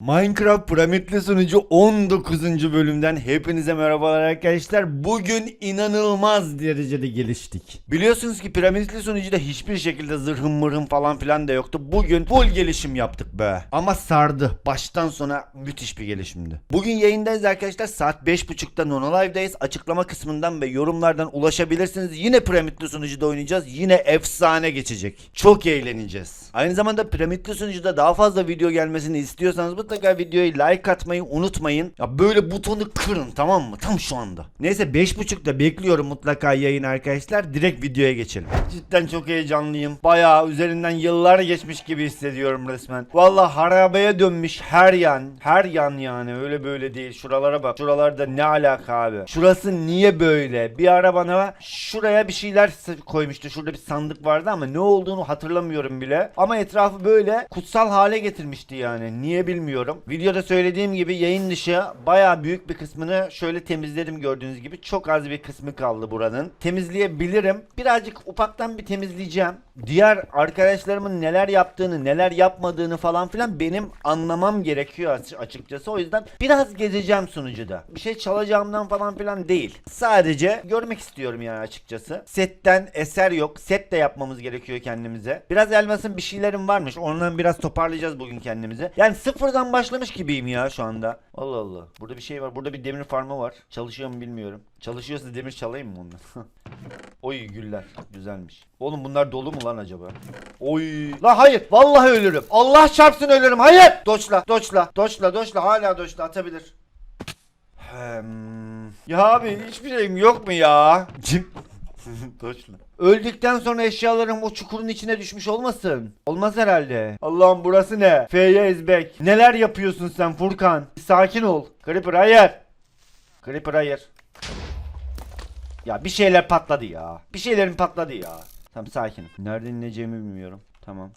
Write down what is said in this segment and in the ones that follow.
Minecraft Piramitli sunucu 19. bölümden hepinize merhabalar arkadaşlar. Bugün inanılmaz derecede geliştik. Biliyorsunuz ki Piramitli sunucuda hiçbir şekilde zırhım mırhım falan filan da yoktu. Bugün full gelişim yaptık be. Ama sardı. Baştan sona müthiş bir gelişimdi. Bugün yayındayız arkadaşlar. Saat 5.30'da Nono Live'dayız. Açıklama kısmından ve yorumlardan ulaşabilirsiniz. Yine Piramitli sunucuda oynayacağız. Yine efsane geçecek. Çok eğleneceğiz. Aynı zamanda Piramitli sunucuda daha fazla video gelmesini istiyorsanız mutlaka videoyu like atmayı unutmayın. Ya böyle butonu kırın tamam mı? Tam şu anda. Neyse 5.30'da bekliyorum mutlaka yayın arkadaşlar. Direkt videoya geçelim. Cidden çok heyecanlıyım. Bayağı üzerinden yıllar geçmiş gibi hissediyorum resmen. Valla harabeye dönmüş her yan. Her yan yani öyle böyle değil. Şuralara bak. Şuralarda ne alaka abi? Şurası niye böyle? Bir ara bana şuraya bir şeyler koymuştu. Şurada bir sandık vardı ama ne olduğunu hatırlamıyorum bile. Ama etrafı böyle kutsal hale getirmişti yani. Niye bilmiyorum. Videoda söylediğim gibi yayın dışı bayağı büyük bir kısmını şöyle temizledim gördüğünüz gibi. Çok az bir kısmı kaldı buranın. Temizleyebilirim. Birazcık ufaktan bir temizleyeceğim. Diğer arkadaşlarımın neler yaptığını, neler yapmadığını falan filan benim anlamam gerekiyor aç- açıkçası. O yüzden biraz gezeceğim sunucuda. Bir şey çalacağımdan falan filan değil. Sadece görmek istiyorum yani açıkçası. Setten eser yok. Set de yapmamız gerekiyor kendimize. Biraz elmasın bir şeylerim varmış. Ondan biraz toparlayacağız bugün kendimize. Yani sıfırdan başlamış gibiyim ya şu anda. Allah Allah. Burada bir şey var. Burada bir demir farmı var. Çalışıyor mu bilmiyorum. Çalışıyorsa demir çalayım mı ondan? Oy güller. Güzelmiş. Oğlum bunlar dolu mu lan acaba? Oy. La hayır. Vallahi ölürüm. Allah çarpsın ölürüm. Hayır. Doçla. Doçla. Doçla. Doçla. Hala doçla. Atabilir. Hmm. Ya abi hiçbir şeyim yok mu ya? Cim. Doçla. Öldükten sonra eşyalarım o çukurun içine düşmüş olmasın? Olmaz herhalde. Allah'ım burası ne? F'ye ezbek. Neler yapıyorsun sen Furkan? Bir sakin ol. Creeper hayır. Creeper hayır. Ya bir şeyler patladı ya. Bir şeylerin patladı ya. Tamam sakinim. Nereden ineceğimi bilmiyorum. Tamam.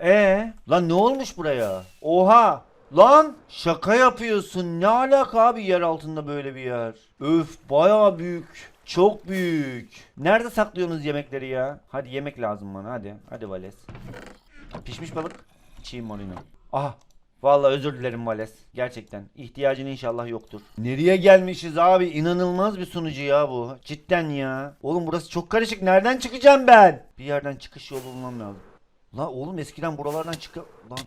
Ee, lan ne olmuş buraya? Oha! Lan şaka yapıyorsun. Ne alaka abi yer altında böyle bir yer? Öf bayağı büyük. Çok büyük. Nerede saklıyorsunuz yemekleri ya? Hadi yemek lazım bana hadi. Hadi Vales. Pişmiş balık. Çiğ morino. Aha Vallahi özür dilerim Vales. Gerçekten. İhtiyacın inşallah yoktur. Nereye gelmişiz abi? İnanılmaz bir sunucu ya bu. Cidden ya. Oğlum burası çok karışık. Nereden çıkacağım ben? Bir yerden çıkış yolu bulmam lazım. La oğlum eskiden buralardan çık... Lan.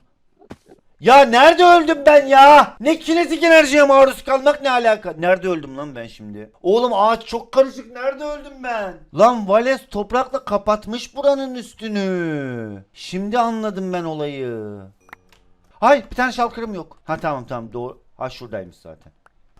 Ya nerede öldüm ben ya? Ne kinetik enerjiye maruz kalmak ne alaka? Nerede öldüm lan ben şimdi? Oğlum ağaç çok karışık. Nerede öldüm ben? Lan Vales toprakla kapatmış buranın üstünü. Şimdi anladım ben olayı. Hayır bir tane şalkırım yok. Ha tamam tamam doğru. Ha şuradaymış zaten.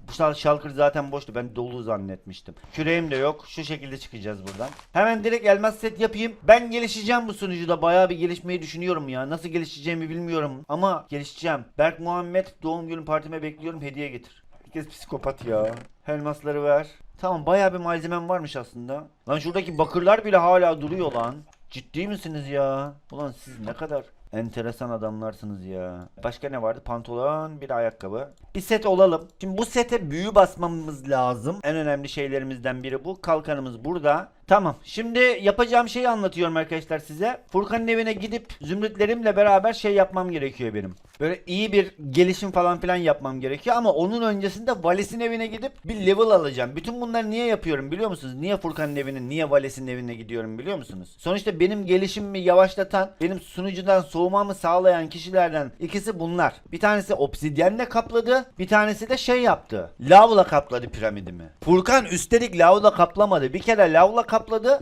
Bu şal- şalkır zaten boştu. Ben dolu zannetmiştim. Küreğim de yok. Şu şekilde çıkacağız buradan. Hemen direkt elmas set yapayım. Ben gelişeceğim bu sunucuda. Bayağı bir gelişmeyi düşünüyorum ya. Nasıl gelişeceğimi bilmiyorum. Ama gelişeceğim. Berk Muhammed doğum günü partime bekliyorum. Hediye getir. Herkes psikopat ya. Elmasları ver. Tamam bayağı bir malzemem varmış aslında. Lan şuradaki bakırlar bile hala duruyor lan. Ciddi misiniz ya? Ulan siz ne kadar enteresan adamlarsınız ya. Başka ne vardı? Pantolon, bir ayakkabı. Bir set olalım. Şimdi bu sete büyü basmamız lazım. En önemli şeylerimizden biri bu. Kalkanımız burada. Tamam. Şimdi yapacağım şeyi anlatıyorum arkadaşlar size. Furkan'ın evine gidip zümrütlerimle beraber şey yapmam gerekiyor benim. Böyle iyi bir gelişim falan filan yapmam gerekiyor ama onun öncesinde Vales'in evine gidip bir level alacağım. Bütün bunları niye yapıyorum biliyor musunuz? Niye Furkan'ın evine, niye Vales'in evine gidiyorum biliyor musunuz? Sonuçta benim gelişimimi yavaşlatan, benim sunucudan soğumamı sağlayan kişilerden ikisi bunlar. Bir tanesi obsidyenle kapladı, bir tanesi de şey yaptı. Lavla kapladı piramidimi. Furkan üstelik lavla kaplamadı. Bir kere lavla kapladı.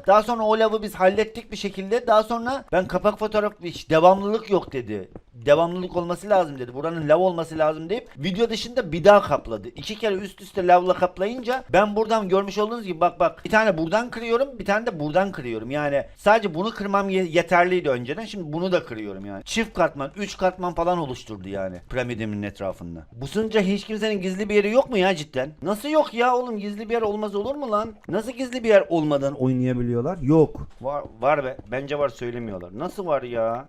Daha sonra o lavı biz hallettik bir şekilde. Daha sonra ben kapak fotoğraf hiç devamlılık yok dedi. Devamlılık olması lazım dedi. Buranın lav olması lazım deyip video dışında bir daha kapladı. İki kere üst üste lavla kaplayınca ben buradan görmüş olduğunuz gibi bak bak bir tane buradan kırıyorum bir tane de buradan kırıyorum. Yani sadece bunu kırmam ye- yeterliydi önceden. Şimdi bunu da kırıyorum yani. Çift katman, üç katman falan oluşturdu yani piramidimin etrafında. Bu sunucuda hiç kimsenin gizli bir yeri yok mu ya cidden? Nasıl yok ya oğlum gizli bir yer olmaz olur mu lan? Nasıl gizli bir yer olmadan oynayabiliyorlar? Yok. Var, var be. Bence var söylemiyorlar. Nasıl var ya?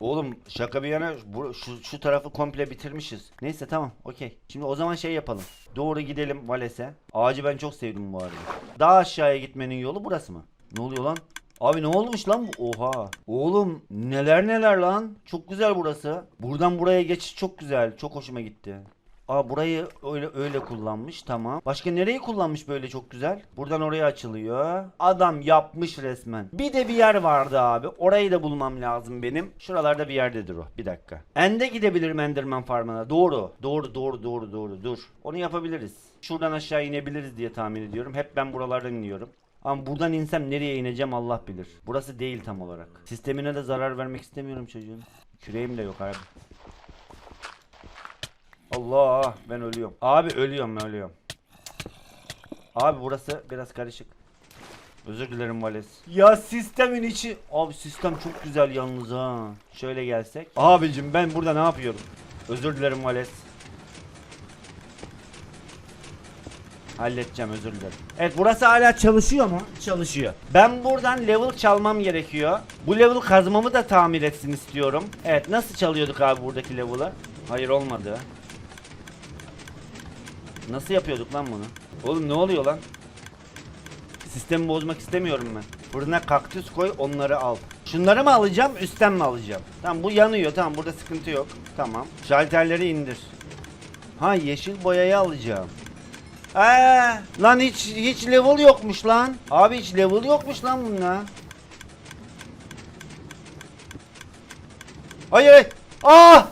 Oğlum şaka bir yana bu, şu, şu tarafı komple bitirmişiz. Neyse tamam okey. Şimdi o zaman şey yapalım. Doğru gidelim Vales'e. Ağacı ben çok sevdim bu arada. Daha aşağıya gitmenin yolu burası mı? Ne oluyor lan? Abi ne olmuş lan bu? Oha. Oğlum neler neler lan. Çok güzel burası. Buradan buraya geçiş çok güzel. Çok hoşuma gitti. Aa burayı öyle öyle kullanmış tamam. Başka nereyi kullanmış böyle çok güzel? Buradan oraya açılıyor. Adam yapmış resmen. Bir de bir yer vardı abi. Orayı da bulmam lazım benim. Şuralarda bir yerdedir o. Bir dakika. Ende gidebilirim Enderman Farm'ına. Doğru. Doğru doğru doğru doğru. Dur. Onu yapabiliriz. Şuradan aşağı inebiliriz diye tahmin ediyorum. Hep ben buralardan iniyorum. Ama buradan insem nereye ineceğim Allah bilir. Burası değil tam olarak. Sistemine de zarar vermek istemiyorum çocuğun. Küreğim de yok abi. Allah ben ölüyorum. Abi ölüyorum ölüyorum. Abi burası biraz karışık. Özür dilerim Vales. Ya sistemin içi. Abi sistem çok güzel yalnız ha. Şöyle gelsek. Abicim ben burada ne yapıyorum? Özür dilerim Vales. Halledeceğim özür dilerim. Evet burası hala çalışıyor mu? Çalışıyor. Ben buradan level çalmam gerekiyor. Bu level kazmamı da tamir etsin istiyorum. Evet nasıl çalıyorduk abi buradaki level'ı? Hayır olmadı. Nasıl yapıyorduk lan bunu? Oğlum ne oluyor lan? Sistemi bozmak istemiyorum ben. Fırına kaktüs koy onları al. Şunları mı alacağım üstten mi alacağım? Tamam bu yanıyor tamam burada sıkıntı yok. Tamam. Şalterleri indir. Ha yeşil boyayı alacağım. Aa, lan hiç hiç level yokmuş lan. Abi hiç level yokmuş lan bunda. Hayır hayır. Aa!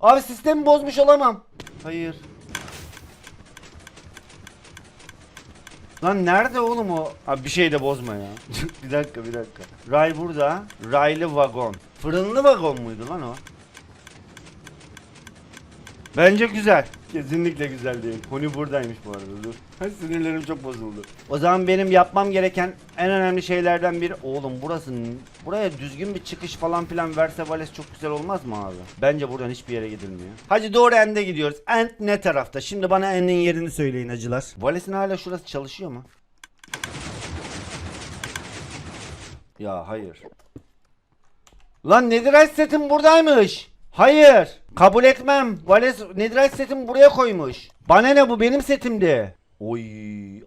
Abi sistemi bozmuş olamam. Hayır. Lan nerede oğlum o? Abi bir şey de bozma ya. bir dakika bir dakika. Ray burada. Raylı vagon. Fırınlı vagon muydu lan o? Bence güzel. Kesinlikle güzel değil. Konu buradaymış bu arada dur. Sinirlerim çok bozuldu. O zaman benim yapmam gereken en önemli şeylerden biri oğlum burası buraya düzgün bir çıkış falan filan verse Vales çok güzel olmaz mı abi? Bence buradan hiçbir yere gidilmiyor. Hadi doğru End'e gidiyoruz. End ne tarafta? Şimdi bana End'in yerini söyleyin acılar. Vales'in hala şurası çalışıyor mu? Ya hayır. Lan Netherite setim buradaymış. Hayır. Kabul etmem. Vales Netherite setimi buraya koymuş. Bana ne bu benim setimdi. Oy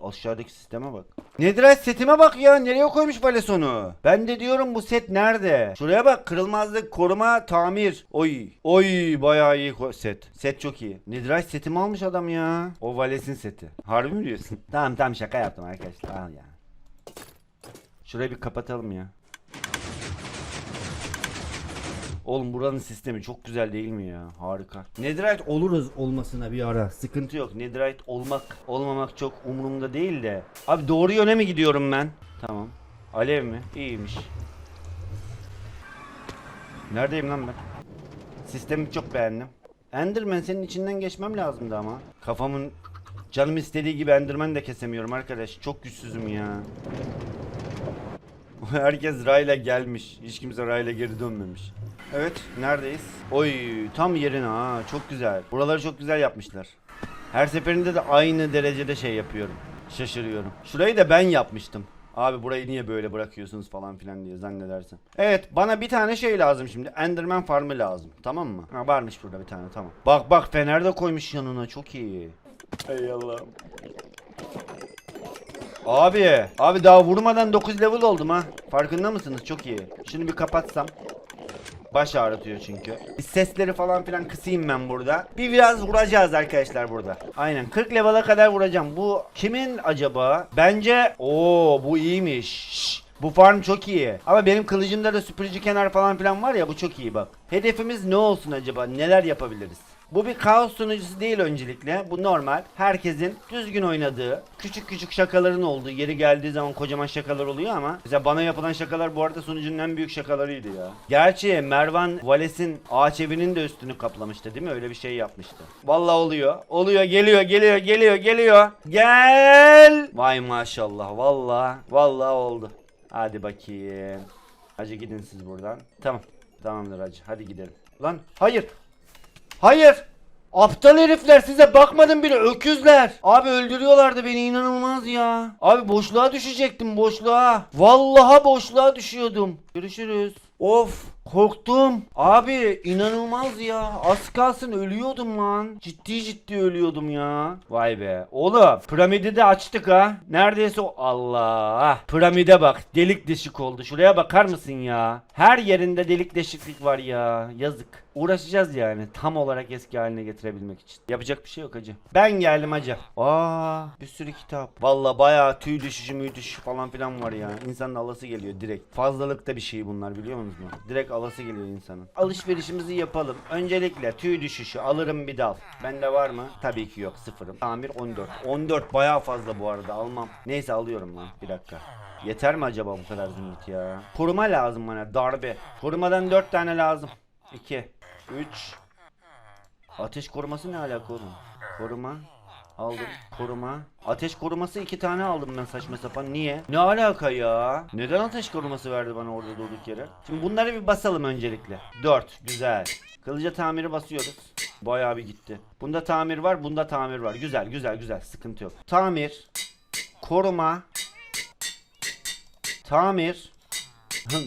aşağıdaki sisteme bak. Netherite setime bak ya nereye koymuş Vales onu? Ben de diyorum bu set nerede? Şuraya bak kırılmazlık koruma tamir. Oy oy bayağı iyi set. Set çok iyi. Netherite setimi almış adam ya. O Vales'in seti. Harbi mi diyorsun? tamam tamam şaka yaptım arkadaşlar. Al ya. Şurayı bir kapatalım ya. Oğlum buranın sistemi çok güzel değil mi ya? Harika. Netherite oluruz olmasına bir ara. Sıkıntı yok. Netherite olmak, olmamak çok umurumda değil de. Abi doğru yöne mi gidiyorum ben? Tamam. Alev mi? İyiymiş. Neredeyim lan ben? Sistemi çok beğendim. Enderman senin içinden geçmem lazımdı ama. Kafamın canım istediği gibi Enderman de kesemiyorum arkadaş. Çok güçsüzüm ya. Herkes rayla gelmiş. Hiç kimse rayla geri dönmemiş. Evet, neredeyiz? Oy, tam yerine ha. Çok güzel. Buraları çok güzel yapmışlar. Her seferinde de aynı derecede şey yapıyorum. Şaşırıyorum. Şurayı da ben yapmıştım. Abi burayı niye böyle bırakıyorsunuz falan filan diye zannedersin. Evet bana bir tane şey lazım şimdi. Enderman farmı lazım. Tamam mı? Ha, varmış burada bir tane tamam. Bak bak fener de koymuş yanına çok iyi. Ey Allah'ım. Abi, abi daha vurmadan 9 level oldum ha. Farkında mısınız? Çok iyi. Şunu bir kapatsam. Baş ağrıtıyor çünkü. Bir sesleri falan filan kısayım ben burada. Bir biraz vuracağız arkadaşlar burada. Aynen 40 level'a kadar vuracağım. Bu kimin acaba? Bence o bu iyiymiş. Şşş, Bu farm çok iyi. Ama benim kılıcımda da süpürücü kenar falan filan var ya bu çok iyi bak. Hedefimiz ne olsun acaba? Neler yapabiliriz? Bu bir kaos sunucusu değil öncelikle. Bu normal. Herkesin düzgün oynadığı, küçük küçük şakaların olduğu, yeri geldiği zaman kocaman şakalar oluyor ama mesela bana yapılan şakalar bu arada sunucunun en büyük şakalarıydı ya. Gerçi Mervan Vales'in ağaç evinin de üstünü kaplamıştı değil mi? Öyle bir şey yapmıştı. Vallahi oluyor. Oluyor, geliyor, geliyor, geliyor, geliyor. Gel. Vay maşallah. Vallahi, vallahi oldu. Hadi bakayım. Hacı gidin siz buradan. Tamam. Tamamdır hacı. Hadi gidelim. Lan hayır. Hayır. Aptal herifler size bakmadım bile öküzler. Abi öldürüyorlardı beni inanılmaz ya. Abi boşluğa düşecektim boşluğa. Vallaha boşluğa düşüyordum. Görüşürüz. Of korktum. Abi inanılmaz ya. Az kalsın ölüyordum lan. Ciddi ciddi ölüyordum ya. Vay be. Oğlum piramidi de açtık ha. Neredeyse o Allah. Piramide bak. Delik deşik oldu. Şuraya bakar mısın ya? Her yerinde delik deşiklik var ya. Yazık. Uğraşacağız yani tam olarak eski haline getirebilmek için. Yapacak bir şey yok hacı. Ben geldim hacı. Aa bir sürü kitap. Valla bayağı tüy düşüşü müy düşüşü falan filan var ya. İnsanın alası geliyor direkt. Fazlalıkta bir şey bunlar biliyor musunuz? Direkt alası geliyor insanın. Alışverişimizi yapalım. Öncelikle tüy düşüşü alırım bir dal. Bende var mı? Tabii ki yok sıfırım. Tamir 14. 14 bayağı fazla bu arada almam. Neyse alıyorum lan bir dakika. Yeter mi acaba bu kadar zümrüt ya? Koruma lazım bana darbe. Korumadan 4 tane lazım. 2 3 Ateş koruması ne alaka oğlum? Koruma aldım. Koruma. Ateş koruması iki tane aldım ben saçma sapan. Niye? Ne alaka ya? Neden ateş koruması verdi bana orada durduk yere? Şimdi bunları bir basalım öncelikle. 4. Güzel. Kılıca tamiri basıyoruz. Bayağı bir gitti. Bunda tamir var, bunda tamir var. Güzel, güzel, güzel. Sıkıntı yok. Tamir. Koruma. Tamir.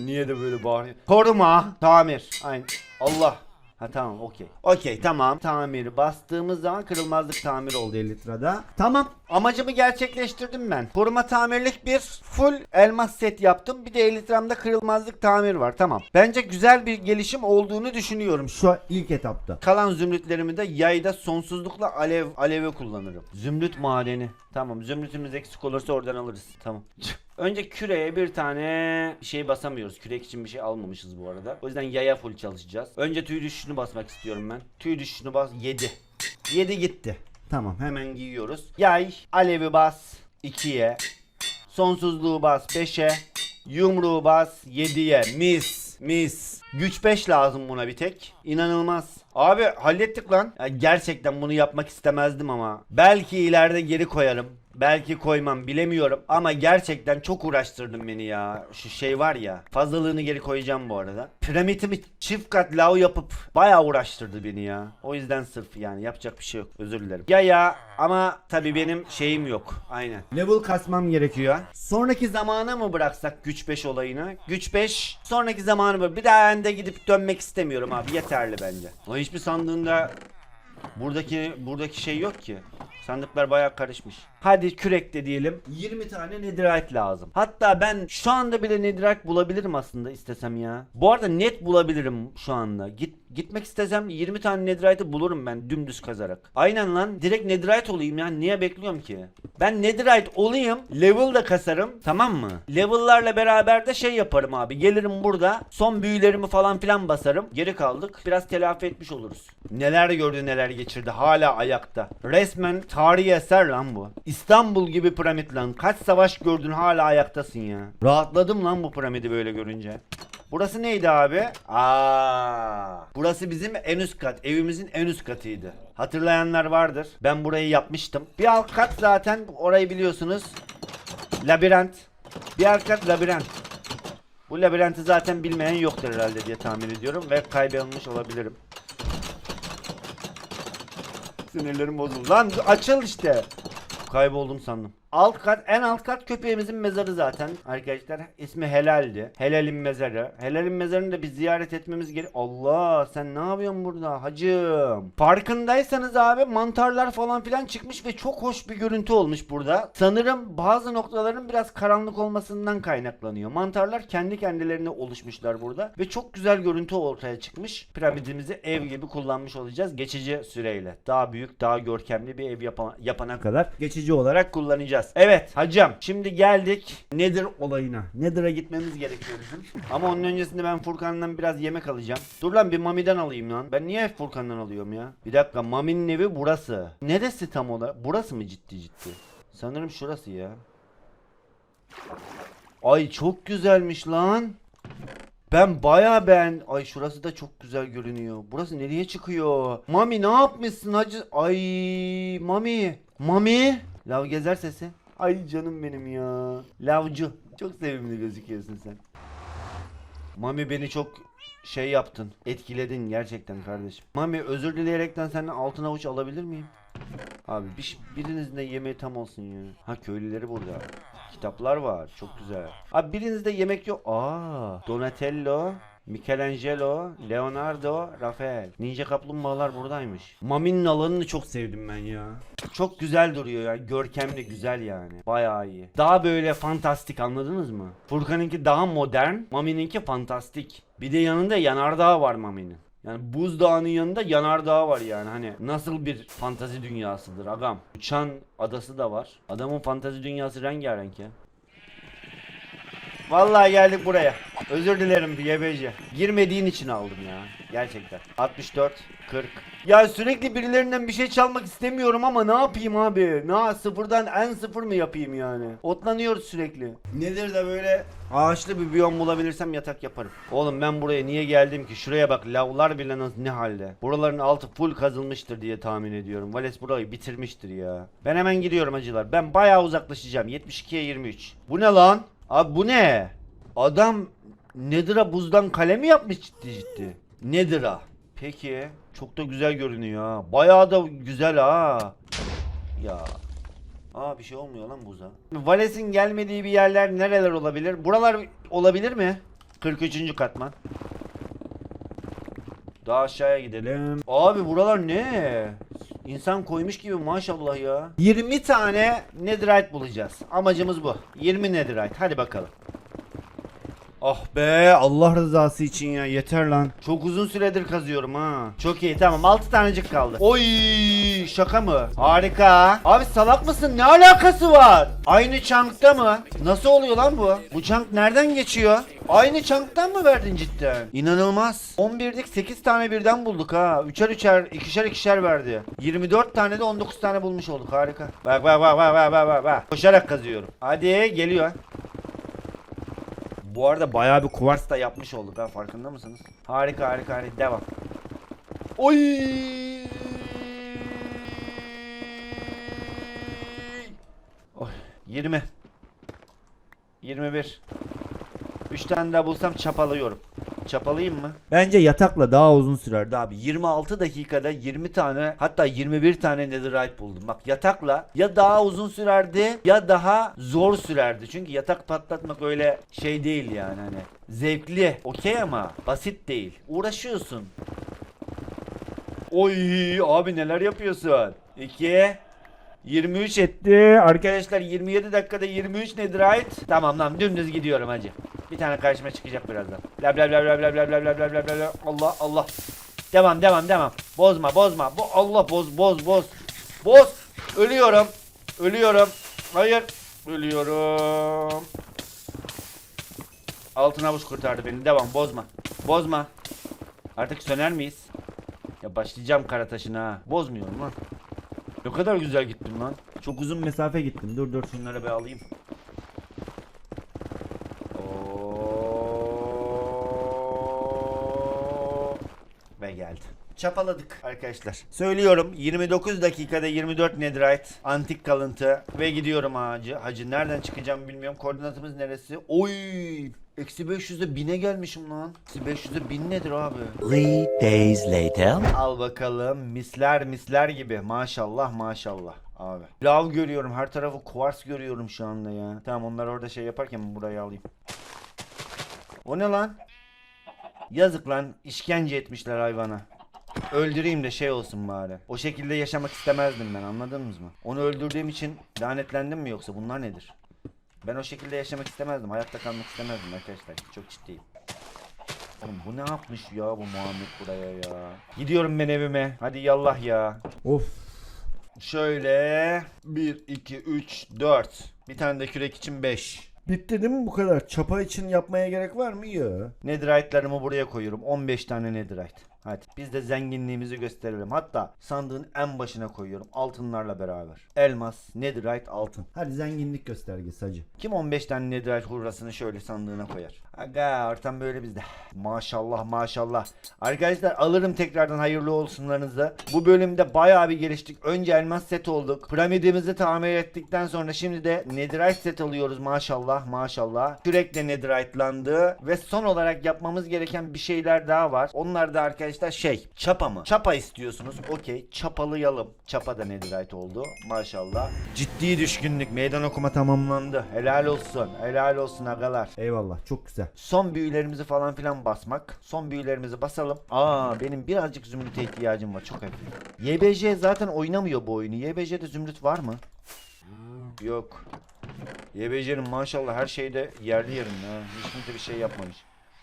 Niye de böyle bağırıyor? Koruma. Tamir. Aynen. Allah. Ha tamam okey. Okey tamam. Tamiri bastığımız zaman kırılmazlık tamir oldu 50 litrada. Tamam. Amacımı gerçekleştirdim ben. Koruma tamirlik bir full elmas set yaptım. Bir de 50 litramda kırılmazlık tamir var. Tamam. Bence güzel bir gelişim olduğunu düşünüyorum şu ilk etapta. Kalan zümrütlerimi de yayda sonsuzlukla alev aleve kullanırım. Zümrüt madeni. Tamam. Zümrütümüz eksik olursa oradan alırız. Tamam. Önce küreye bir tane şey basamıyoruz. Kürek için bir şey almamışız bu arada. O yüzden yaya full çalışacağız. Önce tüy düşüşünü basmak istiyorum ben. Tüy düşüşünü bas 7. 7 gitti. Tamam hemen giyiyoruz. Yay, alevi bas 2'ye. Sonsuzluğu bas 5'e. Yumruğu bas 7'ye. Mis, mis. Güç 5 lazım buna bir tek. İnanılmaz. Abi hallettik lan. Ya gerçekten bunu yapmak istemezdim ama. Belki ileride geri koyarım. Belki koymam bilemiyorum ama gerçekten çok uğraştırdın beni ya. Şu şey var ya fazlalığını geri koyacağım bu arada. Piramitimi çift kat lav yapıp bayağı uğraştırdı beni ya. O yüzden sırf yani yapacak bir şey yok. Özür dilerim. Ya ya ama tabii benim şeyim yok. Aynen. Level kasmam gerekiyor. Sonraki zamana mı bıraksak güç 5 olayını? Güç 5 sonraki zamanı mı? Bir daha de gidip dönmek istemiyorum abi. Yeterli bence. O hiçbir sandığında Buradaki buradaki şey yok ki. Sandıklar bayağı karışmış. Hadi kürek de diyelim. 20 tane netherite lazım. Hatta ben şu anda bile netherite bulabilirim aslında istesem ya. Bu arada net bulabilirim şu anda. Git gitmek istesem 20 tane netherite'ı bulurum ben dümdüz kazarak. Aynen lan. Direkt netherite olayım ya. Niye bekliyorum ki? Ben netherite olayım. Level da kasarım. Tamam mı? Level'larla beraber de şey yaparım abi. Gelirim burada. Son büyülerimi falan filan basarım. Geri kaldık. Biraz telafi etmiş oluruz. Neler gördü neler geçirdi. Hala ayakta. Resmen tarihi eser lan bu. İstanbul gibi piramit lan. Kaç savaş gördün hala ayaktasın ya. Rahatladım lan bu piramidi böyle görünce. Burası neydi abi? Aa, burası bizim en üst kat. Evimizin en üst katıydı. Hatırlayanlar vardır. Ben burayı yapmıştım. Bir alt kat zaten orayı biliyorsunuz. Labirent. Bir alt kat labirent. Bu labirenti zaten bilmeyen yoktur herhalde diye tahmin ediyorum ve kaybolmuş olabilirim. Sinirlerim bozuldu. Lan açıl işte. Kayboldum sandım. Alt kat en alt kat köpeğimizin mezarı zaten arkadaşlar. İsmi Helal'di. Helal'in mezarı. Helal'in mezarını da bir ziyaret etmemiz gerek. Allah sen ne yapıyorsun burada hacım? Farkındaysanız abi mantarlar falan filan çıkmış ve çok hoş bir görüntü olmuş burada. Sanırım bazı noktaların biraz karanlık olmasından kaynaklanıyor. Mantarlar kendi kendilerine oluşmuşlar burada ve çok güzel görüntü ortaya çıkmış. Piramidimizi ev gibi kullanmış olacağız geçici süreyle. Daha büyük, daha görkemli bir ev yapa- yapana kadar geçici olarak kullanacağız. Evet hacım şimdi geldik Nedir olayına. Nedir'e gitmemiz gerekiyor bizim. Ama onun öncesinde ben Furkan'dan biraz yemek alacağım. Dur lan bir Mami'den alayım lan. Ben niye hep Furkan'dan alıyorum ya? Bir dakika Mami'nin evi burası. Neresi tam olarak? Burası mı ciddi ciddi? Sanırım şurası ya. Ay çok güzelmiş lan. Ben bayağı ben. Ay şurası da çok güzel görünüyor. Burası nereye çıkıyor? Mami ne yapmışsın hacı? Ay Mami. Mami. Lav gezer sesi. Ay canım benim ya. Lavcı. Çok sevimli gözüküyorsun sen. Mami beni çok şey yaptın. Etkiledin gerçekten kardeşim. Mami özür dileyerekten senden altın avuç alabilir miyim? Abi bir, birinizin de yemeği tam olsun ya. Ha köylüleri burada. Kitaplar var. Çok güzel. Abi birinizde yemek yok. Aa, Donatello. Michelangelo, Leonardo, Rafael. Ninja kaplumbağalar buradaymış. Mami'nin alanını çok sevdim ben ya. Çok güzel duruyor ya. Görkemli güzel yani. Bayağı iyi. Daha böyle fantastik anladınız mı? Furkan'ınki daha modern. Mami'ninki fantastik. Bir de yanında yanardağ var Mami'nin. Yani buzdağının yanında yanardağ var yani hani nasıl bir fantazi dünyasıdır agam. Uçan adası da var. Adamın fantazi dünyası rengarenk ya. Vallahi geldik buraya. Özür dilerim YBC. Girmediğin için aldım ya. Gerçekten. 64, 40. Ya sürekli birilerinden bir şey çalmak istemiyorum ama ne yapayım abi? Ne sıfırdan en sıfır mı yapayım yani? Otlanıyoruz sürekli. Nedir de böyle ağaçlı bir biyom bulabilirsem yatak yaparım. Oğlum ben buraya niye geldim ki? Şuraya bak lavlar bile nasıl ne halde. Buraların altı full kazılmıştır diye tahmin ediyorum. Vales burayı bitirmiştir ya. Ben hemen gidiyorum acılar. Ben bayağı uzaklaşacağım. 72'ye 23. Bu ne lan? Abi bu ne? Adam Nedir'a buzdan kale mi yapmış ciddi ciddi? Nedir'a. Peki. Çok da güzel görünüyor ha. Bayağı da güzel ha. Ya. Aa bir şey olmuyor lan buza. Vales'in gelmediği bir yerler nereler olabilir? Buralar olabilir mi? 43. katman. Daha aşağıya gidelim. Abi buralar ne? İnsan koymuş gibi maşallah ya. 20 tane netherite bulacağız. Amacımız bu. 20 netherite. Hadi bakalım. Ah be Allah rızası için ya yeter lan. Çok uzun süredir kazıyorum ha. Çok iyi tamam 6 tanecik kaldı. Oy şaka mı? Harika. Abi salak mısın? Ne alakası var? Aynı çankta mı? Nasıl oluyor lan bu? Bu çank nereden geçiyor? Aynı çanktan mı verdin cidden? İnanılmaz. 11'lik 8 tane birden bulduk ha. 3'er 3'er, ikişer ikişer verdi. 24 tane de 19 tane bulmuş olduk harika. Bak bak bak bak bak bak bak. Koşarak kazıyorum. Hadi geliyor. Bu arada bayağı bir kuvars da yapmış olduk ha farkında mısınız? Harika harika harika devam. Oy! Oy 20 21 3 tane daha bulsam çapalıyorum. Çapalayayım mı? Bence yatakla daha uzun sürerdi abi. 26 dakikada 20 tane hatta 21 tane netherite buldum. Bak yatakla ya daha uzun sürerdi ya daha zor sürerdi. Çünkü yatak patlatmak öyle şey değil yani hani. Zevkli, okey ama basit değil. Uğraşıyorsun. Oy abi neler yapıyorsun? 2 23 etti. Arkadaşlar 27 dakikada 23 netherite. Tamam lan dümdüz gidiyorum hacı. Bir tane karşıma çıkacak birazdan. Bla bla bla bla bla bla bla bla bla bla Allah Allah. Devam devam devam. Bozma bozma. Bu Allah boz boz boz. Boz. Ölüyorum. Ölüyorum. Hayır. Ölüyorum. Altın havuz kurtardı beni. Devam bozma. Bozma. Artık söner miyiz? Ya başlayacağım kara taşına. Bozmuyorum lan. Ne kadar güzel gittim lan. Çok uzun mesafe gittim. Dur dur şunları bir alayım. Çapaladık arkadaşlar. Söylüyorum 29 dakikada 24 netherite antik kalıntı ve gidiyorum hacı. Hacı nereden çıkacağım bilmiyorum. Koordinatımız neresi? Oy! Eksi 500'e 1000'e gelmişim lan. Eksi 500'e 1000 nedir abi? Three days later. Al bakalım misler misler gibi maşallah maşallah abi. Lav görüyorum her tarafı kuvars görüyorum şu anda ya. Tamam onlar orada şey yaparken ben burayı alayım. O ne lan? Yazık lan işkence etmişler hayvana. Öldüreyim de şey olsun bari. O şekilde yaşamak istemezdim ben anladınız mı? Onu öldürdüğüm için lanetlendim mi yoksa bunlar nedir? Ben o şekilde yaşamak istemezdim. Hayatta kalmak istemezdim arkadaşlar. Çok ciddiyim. Oğlum bu ne yapmış ya bu Muhammed buraya ya. Gidiyorum ben evime. Hadi yallah ya. Of. Şöyle 1 2 3 4. Bir tane de kürek için 5. Bitti değil mi bu kadar? Çapa için yapmaya gerek var mı? Yok. Netherite'larımı buraya koyuyorum. 15 tane netherite. Hadi biz de zenginliğimizi gösterelim. Hatta sandığın en başına koyuyorum. Altınlarla beraber. Elmas, netherite, altın. Hadi zenginlik göstergesi hacı. Kim 15 tane netherite hurrasını şöyle sandığına koyar? Aga ortam böyle bizde. Maşallah maşallah. Arkadaşlar alırım tekrardan hayırlı olsunlarınızı. Bu bölümde bayağı bir geliştik. Önce elmas set olduk. Piramidimizi tamir ettikten sonra şimdi de netherite set alıyoruz maşallah maşallah. Kürek de netherite'landı. Ve son olarak yapmamız gereken bir şeyler daha var. Onlar da arkadaşlar şey çapa mı? Çapa istiyorsunuz. Okey. Çapalayalım. Çapa da netherite oldu. Maşallah. Ciddi düşkünlük. Meydan okuma tamamlandı. Helal olsun. Helal olsun agalar. Eyvallah çok güzel. Son büyülerimizi falan filan basmak. Son büyülerimizi basalım. Aa benim birazcık zümrüte ihtiyacım var. Çok hafif. YBJ zaten oynamıyor bu oyunu. YBJ'de zümrüt var mı? Yok. YBJ'nin maşallah her şeyde yerli yerinde. Hiç kimse bir şey yapmamış.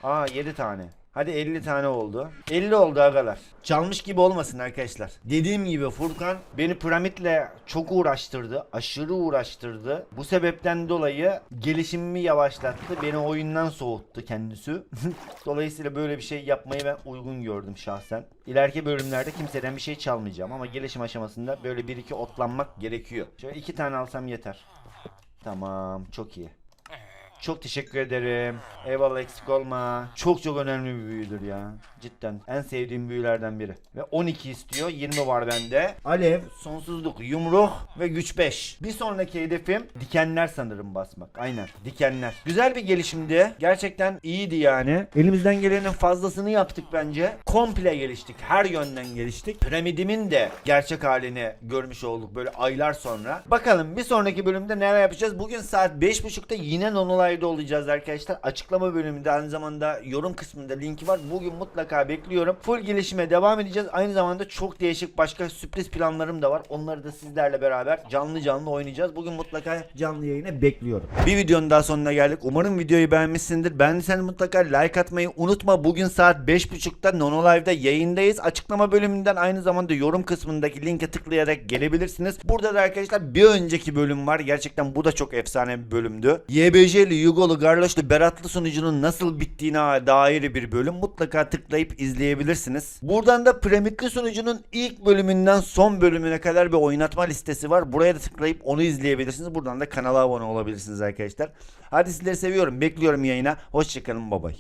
Aa 7 tane. Hadi 50 tane oldu. 50 oldu agalar. Çalmış gibi olmasın arkadaşlar. Dediğim gibi Furkan beni piramitle çok uğraştırdı. Aşırı uğraştırdı. Bu sebepten dolayı gelişimimi yavaşlattı. Beni oyundan soğuttu kendisi. Dolayısıyla böyle bir şey yapmayı ben uygun gördüm şahsen. İleriki bölümlerde kimseden bir şey çalmayacağım ama gelişim aşamasında böyle bir iki otlanmak gerekiyor. Şöyle iki tane alsam yeter. Tamam çok iyi. Çok teşekkür ederim. Eyvallah eksik olma. Çok çok önemli bir büyüdür ya. Cidden. En sevdiğim büyülerden biri. Ve 12 istiyor. 20 var bende. Alev, sonsuzluk, yumruk ve güç 5. Bir sonraki hedefim dikenler sanırım basmak. Aynen. Dikenler. Güzel bir gelişimdi. Gerçekten iyiydi yani. Elimizden gelenin fazlasını yaptık bence. Komple geliştik. Her yönden geliştik. Piramidimin de gerçek halini görmüş olduk böyle aylar sonra. Bakalım bir sonraki bölümde neler yapacağız? Bugün saat 5.30'da yine Nonolay'da olacağız arkadaşlar. Açıklama bölümünde aynı zamanda yorum kısmında linki var. Bugün mutlaka bekliyorum. Full gelişime devam edeceğiz. Aynı zamanda çok değişik başka sürpriz planlarım da var. Onları da sizlerle beraber canlı canlı oynayacağız. Bugün mutlaka Canlı yayına bekliyorum. bir videonun daha sonuna geldik. Umarım videoyu beğenmişsindir. Beğendiysen mutlaka like atmayı unutma. Bugün saat 5.30'da Nono Live'da yayındayız. Açıklama bölümünden aynı zamanda yorum kısmındaki linke tıklayarak gelebilirsiniz. Burada da arkadaşlar bir önceki bölüm var. Gerçekten bu da çok efsane bir bölümdü. YBJ'li, Yugolu, Garloşlu, Beratlı sunucunun nasıl bittiğine dair bir bölüm. Mutlaka tıklayıp izleyebilirsiniz. Buradan da Piramitli sunucunun ilk bölümünden son bölümüne kadar bir oynatma listesi var. Buraya da tıklayıp onu izleyebilirsiniz. Buradan da kanala abone olabilirsiniz arkadaşlar. Hadi sizleri seviyorum. Bekliyorum yayına. Hoşçakalın. Bay bay.